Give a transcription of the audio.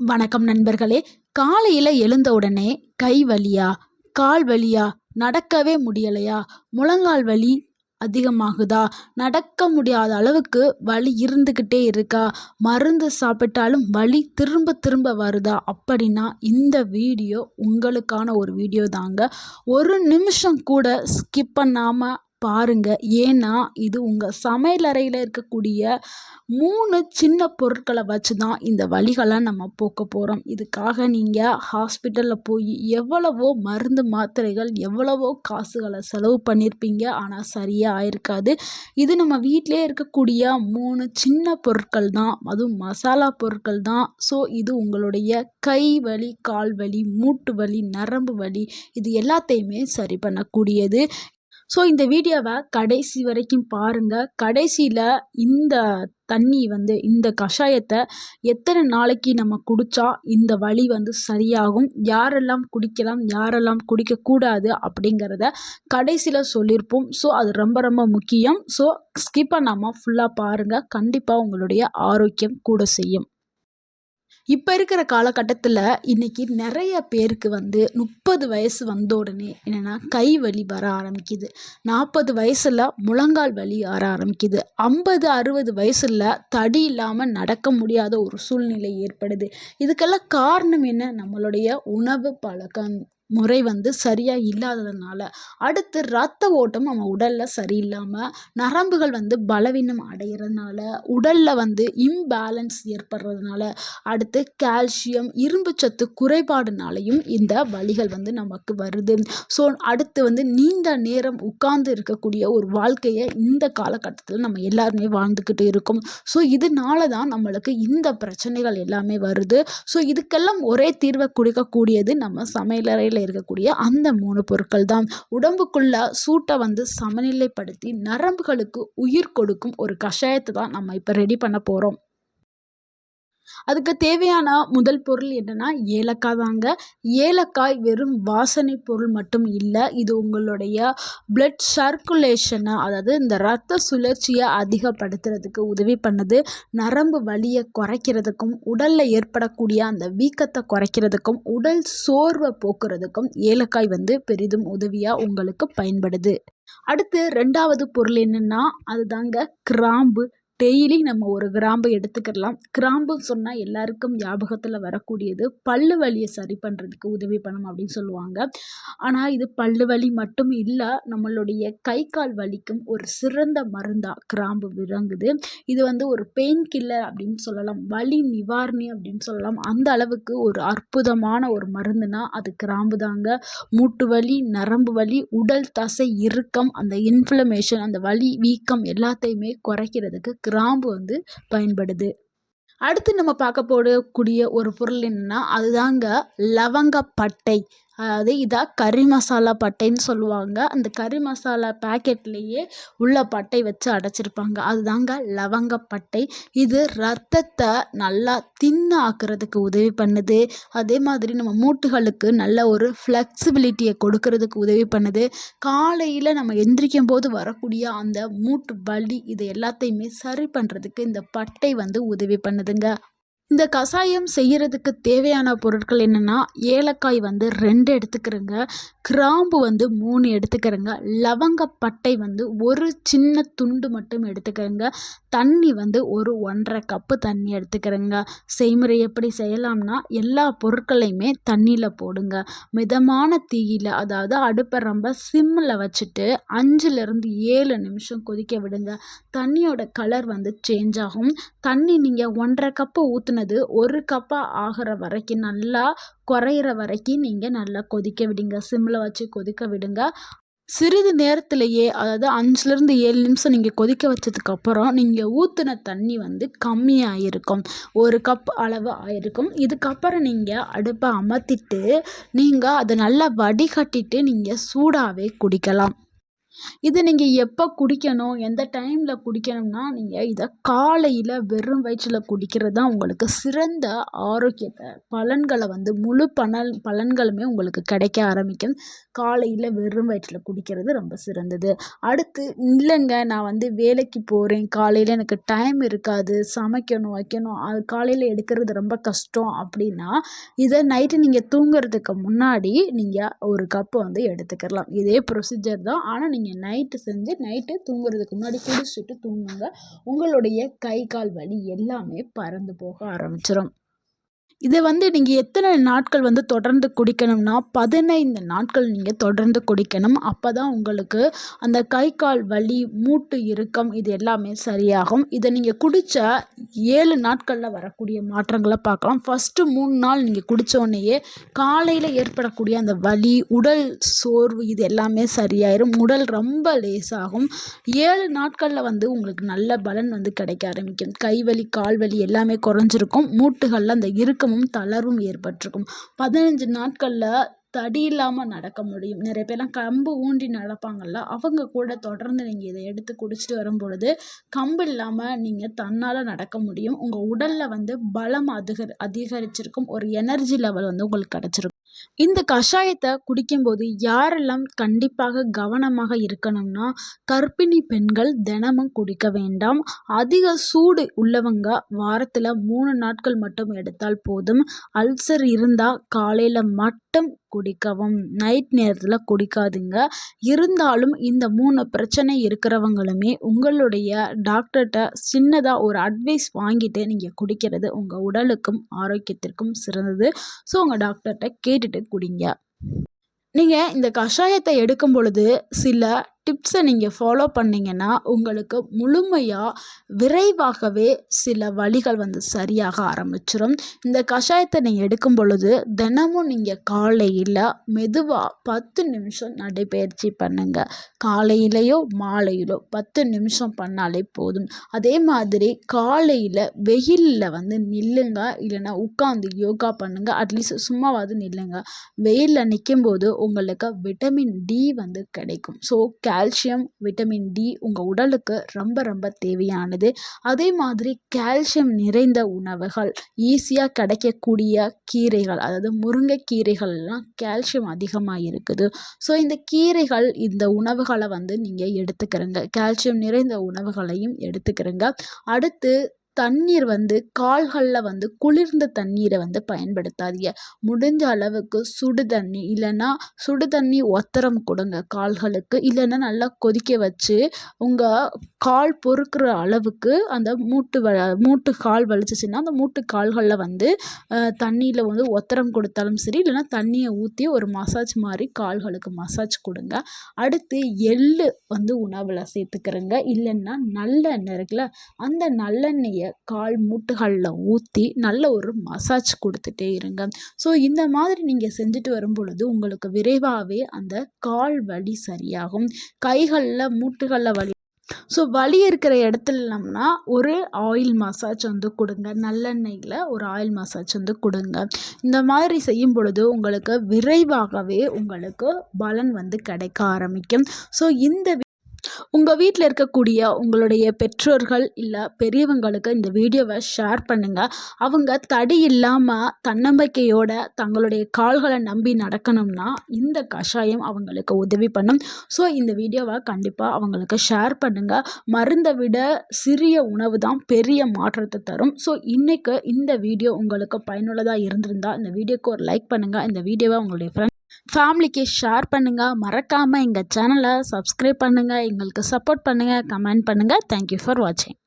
வணக்கம் நண்பர்களே. காலையில் எழுந்த உடனே கை வலியா கால் வலியா நடக்கவே முடியலையா? முழங்கால் வலி அதிகமாகுதா? நடக்க முடியாத அளவுக்கு வலி இருந்துக்கிட்டே இருக்கா? மருந்து சாப்பிட்டாலும் வலி திரும்ப திரும்ப வருதா? அப்படின்னா இந்த வீடியோ உங்களுக்கான ஒரு வீடியோ தாங்க ஒரு நிமிஷம் கூட ஸ்கிப் பண்ணாமல் பாருங்க. ஏன்னா இது உங்கள் சமையலறையில் இருக்கக்கூடிய மூணு சின்ன பொருட்களை வச்சு தான் இந்த வலிகளை நம்ம போக்க போகிறோம் இதுக்காக நீங்கள் ஹாஸ்பிட்டலில் போய் எவ்வளவோ மருந்து மாத்திரைகள் எவ்வளவோ காசுகளை செலவு பண்ணியிருப்பீங்க ஆனால் சரியாக ஆயிருக்காது. இது நம்ம வீட்டிலே இருக்கக்கூடிய மூணு சின்ன பொருட்கள் தான். அதுவும் மசாலா பொருட்கள் தான். ஸோ இது உங்களுடைய கை வலி கால் வலி மூட்டு வலி நரம்பு வலி இது எல்லாத்தையுமே சரி பண்ணக்கூடியது. ஸோ இந்த வீடியோவை கடைசி வரைக்கும் பாருங்கள் கடைசியில் இந்த தண்ணி வந்து இந்த கஷாயத்தை எத்தனை நாளைக்கு நம்ம குடித்தா இந்த வலி வந்து சரியாகும் யாரெல்லாம் குடிக்கலாம் யாரெல்லாம் குடிக்கக்கூடாது அப்படிங்கிறத கடைசியில் சொல்லியிருப்போம். ஸோ அது ரொம்ப ரொம்ப முக்கியம். ஸோ ஸ்கிப் பண்ணாமல் ஃபுல்லாக பாருங்கள் கண்டிப்பாக உங்களுடைய ஆரோக்கியம் கூட செய்யும். இப்போ இருக்கிற காலகட்டத்தில் இன்றைக்கி நிறைய பேருக்கு வந்து முப்பது வயசு வந்த உடனே என்னென்னா கை வலி வர ஆரம்பிக்குது. நாற்பது வயசில் முழங்கால் வலி வர ஆரம்பிக்குது. ஐம்பது அறுபது வயசில் தடி இல்லாமல் நடக்க முடியாத ஒரு சூழ்நிலை ஏற்படுது. இதுக்கெல்லாம் காரணம் என்ன? நம்மளுடைய உணவு பழக்கம் முறை வந்து சரியாக இல்லாததுனால அடுத்து ரத்த ஓட்டம் நம்ம உடலில் சரியில்லாமல் நரம்புகள் வந்து பலவீனம் அடைகிறதுனால உடலில் வந்து இம்பேலன்ஸ் ஏற்படுறதுனால அடுத்து கால்சியம் இரும்பு சத்து குறைபாடுனாலையும் இந்த வழிகள் வந்து நமக்கு வருது. ஸோ அடுத்து வந்து நீண்ட நேரம் உட்கார்ந்து இருக்கக்கூடிய ஒரு வாழ்க்கையை இந்த காலகட்டத்தில் நம்ம எல்லாருமே வாழ்ந்துக்கிட்டு இருக்கோம். ஸோ இதனால தான் நம்மளுக்கு இந்த பிரச்சனைகள் எல்லாமே வருது. ஸோ இதுக்கெல்லாம் ஒரே தீர்வை கொடுக்கக்கூடியது நம்ம சமையலறையில் இருக்கக்கூடிய அந்த மூணு பொருட்கள் தான் உடம்புக்குள்ள சூட்டை வந்து சமநிலைப்படுத்தி நரம்புகளுக்கு உயிர் கொடுக்கும் ஒரு கஷாயத்தை தான் நம்ம இப்போ ரெடி பண்ண போகிறோம் அதுக்கு தேவையான முதல் பொருள் என்னென்னா ஏலக்காய் தாங்க. ஏலக்காய் வெறும் வாசனை பொருள் மட்டும் இல்லை இது உங்களுடைய பிளட் சர்க்குலேஷனை அதாவது இந்த ரத்த சுழற்சியை அதிகப்படுத்துறதுக்கு உதவி பண்ணுது. நரம்பு வலியை குறைக்கிறதுக்கும் உடலில் ஏற்படக்கூடிய அந்த வீக்கத்தை குறைக்கிறதுக்கும் உடல் சோர்வை போக்குறதுக்கும் ஏலக்காய் வந்து பெரிதும் உதவியாக உங்களுக்கு பயன்படுது. அடுத்து ரெண்டாவது பொருள் என்னென்னா அதுதாங்க கிராம்பு. டெய்லி நம்ம ஒரு கிராம்பு எடுத்துக்கிடலாம். கிராம்புன்னு சொன்னால் எல்லாருக்கும் ஞாபகத்தில் வரக்கூடியது பல்லு வலியை சரி பண்ணுறதுக்கு உதவி பண்ணும் அப்படின்னு சொல்லுவாங்க. ஆனால் இது பல்லு வலி மட்டும் இல்லை நம்மளுடைய கை கால் வலிக்கும் ஒரு சிறந்த மருந்தாக கிராம்பு விளங்குது இது வந்து ஒரு பெயின் கில்லர் அப்படின்னு சொல்லலாம். வலி நிவாரணி அப்படின்னு சொல்லலாம். அந்த அளவுக்கு ஒரு அற்புதமான ஒரு மருந்துனா அது கிராம்பு தாங்க. மூட்டு வலி நரம்பு வலி உடல் தசை இறுக்கம் அந்த இன்ஃப்ளமேஷன் அந்த வலி வீக்கம் எல்லாத்தையுமே குறைக்கிறதுக்கு கிராம்பு வந்து பயன்படுது. அடுத்து நம்ம பார்க்க போடக்கூடிய ஒரு பொருள் என்னென்னா அதுதாங்க லவங்கப்பட்டை அதாவது இதாக கறி மசாலா பட்டைன்னு சொல்லுவாங்க. அந்த கறி மசாலா பேக்கெட்லேயே உள்ள பட்டை வச்சு அடைச்சிருப்பாங்க. அதுதாங்க லவங்கப்பட்டை இது ரத்தத்தை நல்லா தின்னு ஆக்குறதுக்கு உதவி பண்ணுது. அதே மாதிரி நம்ம மூட்டுகளுக்கு நல்ல ஒரு ஃப்ளெக்சிபிலிட்டியை கொடுக்கறதுக்கு உதவி பண்ணுது. காலையில் நம்ம எந்திரிக்கும் போது வரக்கூடிய அந்த மூட்டு வலி இது எல்லாத்தையுமே சரி பண்ணுறதுக்கு இந்த பட்டை வந்து உதவி பண்ணுதுங்க. இந்த கஷாயம் செய்கிறதுக்கு தேவையான பொருட்கள் என்னென்னா ஏலக்காய் வந்து ரெண்டு எடுத்துக்கிறேங்க கிராம்பு வந்து மூணு எடுத்துக்கிறேங்க லவங்கப்பட்டை வந்து ஒரு சின்ன துண்டு மட்டும் எடுத்துக்கிறேங்க தண்ணி வந்து ஒரு ஒன்றரை கப்பு தண்ணி எடுத்துக்கிறேங்க. செய்முறை எப்படி செய்யலாம்னா எல்லா பொருட்களையுமே தண்ணியில் போடுங்க. மிதமான தீயில் அதாவது அடுப்பை ரொம்ப சிம்மில் வச்சுட்டு அஞ்சுலேருந்து ஏழு நிமிஷம் கொதிக்க விடுங்க. தண்ணியோட கலர் வந்து சேஞ்ச் ஆகும். தண்ணி நீங்கள் ஒன்றரை கப்பு ஊற்றுன ஆனது ஒரு கப்பாக ஆகிற வரைக்கும் நல்லா குறையிற வரைக்கும் நீங்கள் நல்லா கொதிக்க விடுங்க. சிம்மில் வச்சு கொதிக்க விடுங்க. சிறிது நேரத்திலேயே அதாவது அஞ்சுலேருந்து ஏழு நிமிஷம் நீங்கள் கொதிக்க வச்சதுக்கப்புறம் நீங்கள் ஊற்றின தண்ணி வந்து கம்மியாக இருக்கும் ஒரு கப் அளவு ஆயிருக்கும். இதுக்கப்புறம் நீங்கள் அடுப்பை அமர்த்திட்டு நீங்கள் அதை நல்லா வடிகட்டிட்டு நீங்கள் சூடாகவே குடிக்கலாம். இது நீங்கள் எப்போ குடிக்கணும் எந்த டைமில் குடிக்கணும்னா நீங்கள் இதை காலையில் வெறும் வயிற்றில் குடிக்கிறது தான் உங்களுக்கு சிறந்த ஆரோக்கியத்தை பலன்களை வந்து முழு பலன் பலன்களுமே உங்களுக்கு கிடைக்க ஆரம்பிக்கும். காலையில் வெறும் வயிற்றில் குடிக்கிறது ரொம்ப சிறந்தது. அடுத்து இல்லைங்க நான் வந்து வேலைக்கு போகிறேன் காலையில் எனக்கு டைம் இருக்காது சமைக்கணும் வைக்கணும் அது காலையில் எடுக்கிறது ரொம்ப கஷ்டம் அப்படின்னா இதை நைட்டு நீங்கள் தூங்குறதுக்கு முன்னாடி நீங்கள் ஒரு கப்பு வந்து எடுத்துக்கலாம். இதே ப்ரொசீஜர் தான். ஆனால் நீங்கள் நைட்டு செஞ்சு நைட்டு தூங்குறதுக்கு முன்னாடி குடிச்சிட்டு தூங்குங்க. உங்களுடைய கை கால் வலி எல்லாமே பறந்து போக ஆரம்பிச்சிடும் இதை வந்து நீங்கள் எத்தனை நாட்கள் வந்து தொடர்ந்து குடிக்கணும்னா பதினைந்து நாட்கள் நீங்கள் தொடர்ந்து குடிக்கணும். அப்போ தான் உங்களுக்கு அந்த கை கால் வலி மூட்டு இறுக்கம் இது எல்லாமே சரியாகும். இதை நீங்கள் குடித்தா ஏழு நாட்களில் வரக்கூடிய மாற்றங்களை பார்க்கலாம். ஃபஸ்ட்டு மூணு நாள் நீங்கள் குடித்தோடனேயே காலையில் ஏற்படக்கூடிய அந்த வலி உடல் சோர்வு இது எல்லாமே சரியாயிரும். உடல் ரொம்ப லேசாகும். ஏழு நாட்களில் வந்து உங்களுக்கு நல்ல பலன் வந்து கிடைக்க ஆரம்பிக்கும். கை வலி கால் வலி எல்லாமே குறைஞ்சிருக்கும். மூட்டுகளில் அந்த இறுக்கம் வீக்கமும் தளர்வும் ஏற்பட்டிருக்கும். பதினஞ்சு நாட்களில் தடி இல்லாமல் நடக்க முடியும். நிறைய பேர்லாம் கம்பு ஊண்டி நடப்பாங்கள்ல அவங்க கூட தொடர்ந்து நீங்கள் இதை எடுத்து குடிச்சிட்டு வரும் பொழுது கம்பு இல்லாமல் நீங்கள் தன்னால் நடக்க முடியும். உங்கள் உடலில் வந்து பலம் அதிகரி அதிகரிச்சிருக்கும். ஒரு எனர்ஜி லெவல் வந்து உங்களுக்கு கிடச்சிருக்கும். இந்த கஷாயத்தை குடிக்கும்போது யாரெல்லாம் கண்டிப்பாக கவனமாக இருக்கணும்னா கர்ப்பிணி பெண்கள் தினமும் குடிக்க வேண்டாம். அதிக சூடு உள்ளவங்க வாரத்தில் மூணு நாட்கள் மட்டும் எடுத்தால் போதும். அல்சர் இருந்தால் காலையில் மட்டும் குடிக்கவும். நைட் நேரத்தில் குடிக்காதுங்க. இருந்தாலும் இந்த மூணு பிரச்சனை இருக்கிறவங்களுமே உங்களுடைய டாக்டர்கிட்ட சின்னதாக ஒரு அட்வைஸ் வாங்கிட்டு நீங்கள் குடிக்கிறது உங்கள் உடலுக்கும் ஆரோக்கியத்திற்கும் சிறந்தது. ஸோ உங்கள் டாக்டர்கிட்ட கேட்டு கேட்டுட்டு குடிங்க. நீங்கள் இந்த கஷாயத்தை எடுக்கும் பொழுது சில டிப்ஸை நீங்கள் ஃபாலோ பண்ணிங்கன்னா உங்களுக்கு முழுமையாக விரைவாகவே சில வழிகள் வந்து சரியாக ஆரம்பிச்சிடும் இந்த கஷாயத்தை நீங்கள் எடுக்கும் பொழுது தினமும் நீங்கள் காலையில் மெதுவாக பத்து நிமிஷம் நடைபயிற்சி பண்ணுங்கள் காலையிலையோ மாலையிலோ பத்து நிமிஷம் பண்ணாலே போதும். அதே மாதிரி காலையில் வெயிலில் வந்து நில்லுங்க. இல்லைன்னா உட்காந்து யோகா பண்ணுங்கள் அட்லீஸ்ட் சும்மாவாவது நில்லுங்க. வெயிலில் நிற்கும்போது உங்களுக்கு விட்டமின் டி வந்து கிடைக்கும். So K calcium vitamin D உங்கள் உடலுக்கு ரொம்ப ரொம்ப தேவையானது. அதே மாதிரி கால்சியம் நிறைந்த உணவுகள் ஈஸியாக கிடைக்கக்கூடிய கீரைகள் அதாவது முருங்கைக்கீரைகள்லாம் கால்சியம் அதிகமாக இருக்குது. ஸோ இந்த கீரைகள் இந்த உணவுகளை வந்து நீங்கள் எடுத்துக்கிறங்க. கால்சியம் நிறைந்த உணவுகளையும் எடுத்துக்கிறங்க. அடுத்து தண்ணீர் வந்து கால்களில் வந்து குளிர்ந்த தண்ணீரை வந்து பயன்படுத்தாதீங்க. முடிஞ்ச அளவுக்கு சுடு தண்ணி இல்லைன்னா சுடு தண்ணி ஒத்தரம் கொடுங்க கால்களுக்கு. இல்லைன்னா நல்லா கொதிக்க வச்சு உங்கள் கால் பொறுக்கிற அளவுக்கு அந்த மூட்டு வ மூட்டு கால் வலிச்சிச்சின்னா அந்த மூட்டு கால்களில் வந்து தண்ணியில் வந்து ஒத்தரம் கொடுத்தாலும் சரி இல்லைன்னா தண்ணியை ஊற்றி ஒரு மசாஜ் மாதிரி கால்களுக்கு மசாஜ் கொடுங்க. அடுத்து எள்ளு வந்து உணவில் சேர்த்துக்கிறங்க. இல்லைன்னா நல்லெண்ணெய் இருக்குல்ல அந்த நல்லெண்ணெயை கால் மூட்டுகளில் ஊற்றி நல்ல ஒரு மசாஜ் கொடுத்துட்டே இருங்க. ஸோ இந்த மாதிரி நீங்கள் செஞ்சுட்டு வரும் பொழுது உங்களுக்கு விரைவாகவே அந்த கால் வலி சரியாகும். கைகளில் மூட்டுகளில் வலி. ஸோ வலி இருக்கிற இடத்துலம்னா ஒரு ஆயில் மசாஜ் வந்து கொடுங்க. நல்லெண்ணெயில் ஒரு ஆயில் மசாஜ் வந்து கொடுங்க. இந்த மாதிரி செய்யும் பொழுது உங்களுக்கு விரைவாகவே உங்களுக்கு பலன் வந்து கிடைக்க ஆரம்பிக்கும். ஸோ இந்த உங்கள் வீட்டில் இருக்கக்கூடிய உங்களுடைய பெற்றோர்கள் இல்லை பெரியவங்களுக்கு இந்த வீடியோவை ஷேர் பண்ணுங்கள் அவங்க தடி இல்லாமல் தன்னம்பிக்கையோட தங்களுடைய கால்களை நம்பி நடக்கணும்னா இந்த கஷாயம் அவங்களுக்கு உதவி பண்ணும். ஸோ இந்த வீடியோவை கண்டிப்பாக அவங்களுக்கு ஷேர் பண்ணுங்கள் மருந்தை விட சிறிய உணவு தான் பெரிய மாற்றத்தை தரும். ஸோ இன்றைக்கு இந்த வீடியோ உங்களுக்கு பயனுள்ளதாக இருந்திருந்தால் இந்த வீடியோக்கு ஒரு லைக் பண்ணுங்கள் இந்த வீடியோவை உங்களுடைய ஃப்ரெண்ட் ஃபேமிலிக்கு ஷேர் பண்ணுங்கள் மறக்காமல் எங்கள் சேனலை சப்ஸ்கிரைப் பண்ணுங்கள் எங்களுக்கு சப்போர்ட் பண்ணுங்கள் கமெண்ட் பண்ணுங்கள் தேங்க்யூ ஃபார் வாட்சிங்